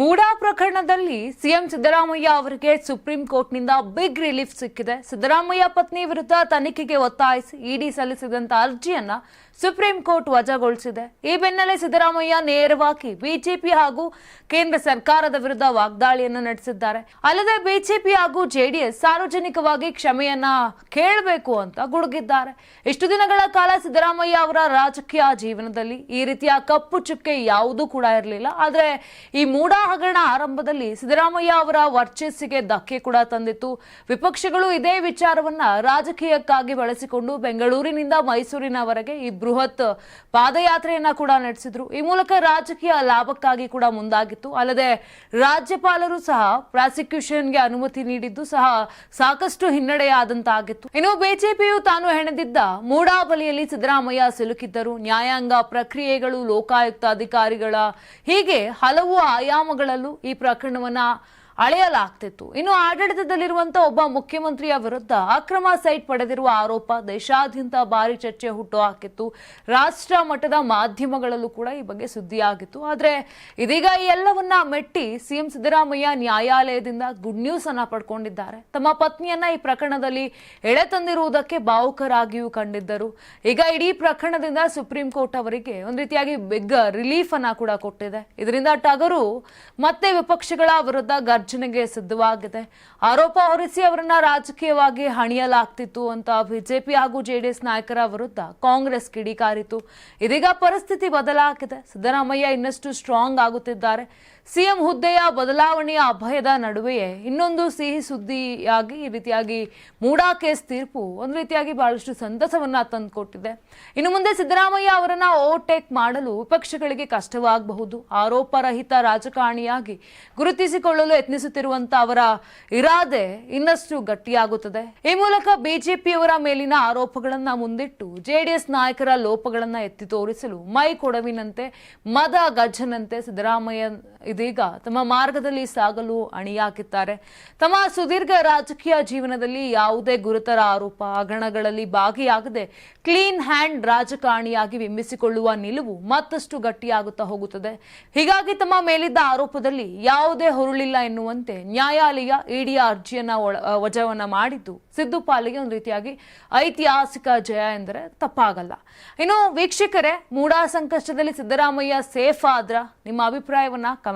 ಮೂಡಾ ಪ್ರಕರಣದಲ್ಲಿ ಸಿಎಂ ಸಿದ್ದರಾಮಯ್ಯ ಅವರಿಗೆ supreme ಕೋರ್ಟ್ನಿಂದ big relief ಸಿಕ್ಕಿದೆ. ಸಿದ್ದರಾಮಯ್ಯ ಪತ್ನಿ ವಿರುದ್ಧ ತನಿಖೆಗೆ ಒತ್ತಾಯಿಸಿ ಇಡಿ ಸಲ್ಲಿಸಿದಂತ ಅರ್ಜಿಯನ್ನ ಸುಪ್ರೀಂ ಕೋರ್ಟ್ ವಜಾಗೊಳಿಸಿದೆ. ಈ ಬೆನ್ನಲ್ಲೇ ಸಿದ್ದರಾಮಯ್ಯ ನೇರವಾಗಿ ಬಿಜೆಪಿ ಹಾಗೂ ಕೇಂದ್ರ ಸರ್ಕಾರದ ವಿರುದ್ಧ ವಾಗ್ದಾಳಿಯನ್ನು ನಡೆಸಿದ್ದಾರೆ. ಅಲ್ಲದೆ ಬಿಜೆಪಿ ಹಾಗೂ ಜೆಡಿಎಸ್ ಸಾರ್ವಜನಿಕವಾಗಿ ಕ್ಷಮೆಯನ್ನ ಕೇಳಬೇಕು ಅಂತ ಗುಡುಗಿದ್ದಾರೆ. ಇಷ್ಟು ದಿನಗಳ ಕಾಲ ಸಿದ್ದರಾಮಯ್ಯ ಅವರ ರಾಜಕೀಯ ಜೀವನದಲ್ಲಿ ಈ ರೀತಿಯ ಕಪ್ಪು ಚುಕ್ಕೆ ಯಾವುದೂ ಕೂಡ ಇರಲಿಲ್ಲ. ಆದರೆ ಈ ಮೂಡಾ ಹಗರಣ ಆರಂಭದಲ್ಲಿ ಸಿದ್ದರಾಮಯ್ಯ ಅವರ ವರ್ಚಸ್ಸಿಗೆ ಧಕ್ಕೆ ಕೂಡ ತಂದಿತ್ತು. ವಿಪಕ್ಷಗಳು ಇದೇ ವಿಚಾರವನ್ನ ರಾಜಕೀಯಕ್ಕಾಗಿ ಬಳಸಿಕೊಂಡು ಬೆಂಗಳೂರಿನಿಂದ ಮೈಸೂರಿನವರೆಗೆ ಈ ಬೃಹತ್ ಪಾದಯಾತ್ರೆಯನ್ನ ಕೂಡ ನಡೆಸಿದ್ರು. ಈ ಮೂಲಕ ರಾಜಕೀಯ ಲಾಭಕ್ಕಾಗಿ ಕೂಡ ಮುಂದಾಗಿತ್ತು. ಅಲ್ಲದೆ ರಾಜ್ಯಪಾಲರು ಸಹ ಪ್ರಾಸಿಕ್ಯೂಷನ್ಗೆ ಅನುಮತಿ ನೀಡಿದ್ದು ಸಹ ಸಾಕಷ್ಟು ಹಿನ್ನಡೆಯಾದಂತಾಗಿತ್ತು. ಇನ್ನು ಬಿಜೆಪಿಯು ತಾನು ಹೆಣೆದಿದ್ದ ಮೂಡಾಬಲಿಯಲ್ಲಿ ಸಿದ್ದರಾಮಯ್ಯ ಸಿಲುಕಿದ್ದರು. ನ್ಯಾಯಾಂಗ ಪ್ರಕ್ರಿಯೆಗಳು ಲೋಕಾಯುಕ್ತ ಅಧಿಕಾರಿಗಳ ಹೀಗೆ ಹಲವು ಆಯಾಮಗಳಲ್ಲೂ ಈ ಪ್ರಕರಣವನ್ನ ಅಳೆಯಲಾಗ್ತಿತ್ತು. ಇನ್ನು ಆಡಳಿತದಲ್ಲಿರುವಂತಹ ಒಬ್ಬ ಮುಖ್ಯಮಂತ್ರಿಯ ವಿರುದ್ಧ ಅಕ್ರಮ ಸೈಟ್ ಪಡೆದಿರುವ ಆರೋಪ ದೇಶಾದ್ಯಂತ ಭಾರಿ ಚರ್ಚೆ ಹುಟ್ಟು ಹಾಕಿತ್ತು. ರಾಷ್ಟ್ರ ಮಟ್ಟದ ಮಾಧ್ಯಮಗಳಲ್ಲೂ ಕೂಡ ಈ ಬಗ್ಗೆ ಸುದ್ದಿಯಾಗಿತ್ತು. ಆದ್ರೆ ಇದೀಗ ಈ ಎಲ್ಲವನ್ನ ಮೆಟ್ಟಿ ಸಿಎಂ ಸಿದ್ದರಾಮಯ್ಯ ನ್ಯಾಯಾಲಯದಿಂದ ಗುಡ್ ನ್ಯೂಸ್ ಅನ್ನ ಪಡ್ಕೊಂಡಿದ್ದಾರೆ. ತಮ್ಮ ಪತ್ನಿಯನ್ನ ಈ ಪ್ರಕರಣದಲ್ಲಿ ಎಳೆ ತಂದಿರುವುದಕ್ಕೆ ಭಾವುಕರಾಗಿಯೂ ಕಂಡಿದ್ದರು. ಈಗ ಇಡೀ ಪ್ರಕರಣದಿಂದ ಸುಪ್ರೀಂ ಕೋರ್ಟ್ ಅವರಿಗೆ ಒಂದು ರೀತಿಯಾಗಿ ಬಿಗ್ ರಿಲೀಫ್ ಅನ್ನ ಕೂಡ ಕೊಟ್ಟಿದೆ. ಇದರಿಂದ ಟಗರು ಮತ್ತೆ ವಿಪಕ್ಷಗಳ ವಿರುದ್ಧ ಗರ್ಜನೆಗೆ ಸಿದ್ಧವಾಗಿದೆ. ಆರೋಪ ಹೊರಿಸಿ ಅವರನ್ನ ರಾಜಕೀಯವಾಗಿ ಹಣಿಯಲಾಗ್ತಿತ್ತು ಅಂತ ಬಿಜೆಪಿ ಹಾಗೂ ಜೆಡಿಎಸ್ ನಾಯಕರ ವಿರುದ್ಧ ಕಾಂಗ್ರೆಸ್ ಕಿಡಿಕಾರಿತು. ಇದೀಗ ಪರಿಸ್ಥಿತಿ ಬದಲಾಗಿದೆ. ಸಿದ್ದರಾಮಯ್ಯ ಇನ್ನಷ್ಟು ಸ್ಟ್ರಾಂಗ್ ಆಗುತ್ತಿದ್ದಾರೆ. ಸಿಎಂ ಹುದ್ದೆಯ ಬದಲಾವಣೆಯ ಅಭಯದ ನಡುವೆಯೇ ಇನ್ನೊಂದು ಸಿಹಿ ಸುದ್ದಿಯಾಗಿ ಈ ರೀತಿಯಾಗಿ ಮೂಡಾ ಕೇಸ್ ತೀರ್ಪು ಒಂದು ರೀತಿಯಾಗಿ ಬಹಳಷ್ಟು ಸಂತಸವನ್ನ ತಂದುಕೊಟ್ಟಿದೆ. ಇನ್ನು ಮುಂದೆ ಸಿದ್ದರಾಮಯ್ಯ ಅವರನ್ನ ಓವರ್ಟೇಕ್ ಮಾಡಲು ವಿಪಕ್ಷಗಳಿಗೆ ಕಷ್ಟವಾಗಬಹುದು. ಆರೋಪರಹಿತ ರಾಜಕಾರಣಿಯಾಗಿ ಗುರುತಿಸಿಕೊಳ್ಳಲು ಯತ್ನಿಸುತ್ತಿರುವಂತ ಅವರ ಇರಾದೆ ಇನ್ನಷ್ಟು ಗಟ್ಟಿಯಾಗುತ್ತದೆ. ಈ ಮೂಲಕ ಬಿಜೆಪಿಯವರ ಮೇಲಿನ ಆರೋಪಗಳನ್ನು ಮುಂದಿಟ್ಟು ಜೆಡಿಎಸ್ ನಾಯಕರ ಲೋಪಗಳನ್ನು ಎತ್ತಿ ತೋರಿಸಲು ಮೈ ಕೊಡವಿನಂತೆ ಮದ ಗಜ್ಜನಂತೆ ಸಿದ್ದರಾಮಯ್ಯ ಇದೀಗ ತಮ್ಮ ಮಾರ್ಗದಲ್ಲಿ ಸಾಗಲು ಅಣಿಯಾಕಿದ್ದಾರೆ. ತಮ್ಮ ಸುದೀರ್ಘ ರಾಜಕೀಯ ಜೀವನದಲ್ಲಿ ಯಾವುದೇ ಗುರುತರ ಆರೋಪ ಹಗರಣಗಳಲ್ಲಿ ಭಾಗಿಯಾಗದೆ ಕ್ಲೀನ್ ಹ್ಯಾಂಡ್ ರಾಜಕಾರಣಿಯಾಗಿ ಬಿಂಬಿಸಿಕೊಳ್ಳುವ ನಿಲುವು ಮತ್ತಷ್ಟು ಗಟ್ಟಿಯಾಗುತ್ತಾ ಹೋಗುತ್ತದೆ. ಹೀಗಾಗಿ ತಮ್ಮ ಮೇಲಿದ್ದ ಆರೋಪದಲ್ಲಿ ಯಾವುದೇ ಹುರುಳಿಲ್ಲ ಎನ್ನುವಂತೆ ನ್ಯಾಯಾಲಯ ಇಡಿ ಅರ್ಜಿಯನ್ನ ವಜವನ್ನ ಮಾಡಿದ್ದು ಸಿದ್ದು ಪಾಲಿಗೆ ಒಂದು ರೀತಿಯಾಗಿ ಐತಿಹಾಸಿಕ ಜಯ ಎಂದರೆ ತಪ್ಪಾಗಲ್ಲ. ಇನ್ನು ವೀಕ್ಷಕರೇ ಮೂಡಾ ಸಂಕಷ್ಟದಲ್ಲಿ ಸಿದ್ದರಾಮಯ್ಯ ಸೇಫ್ ಆದ್ರ ನಿಮ್ಮ ಅಭಿಪ್ರಾಯವನ್ನ ಕಮೆಂಟ್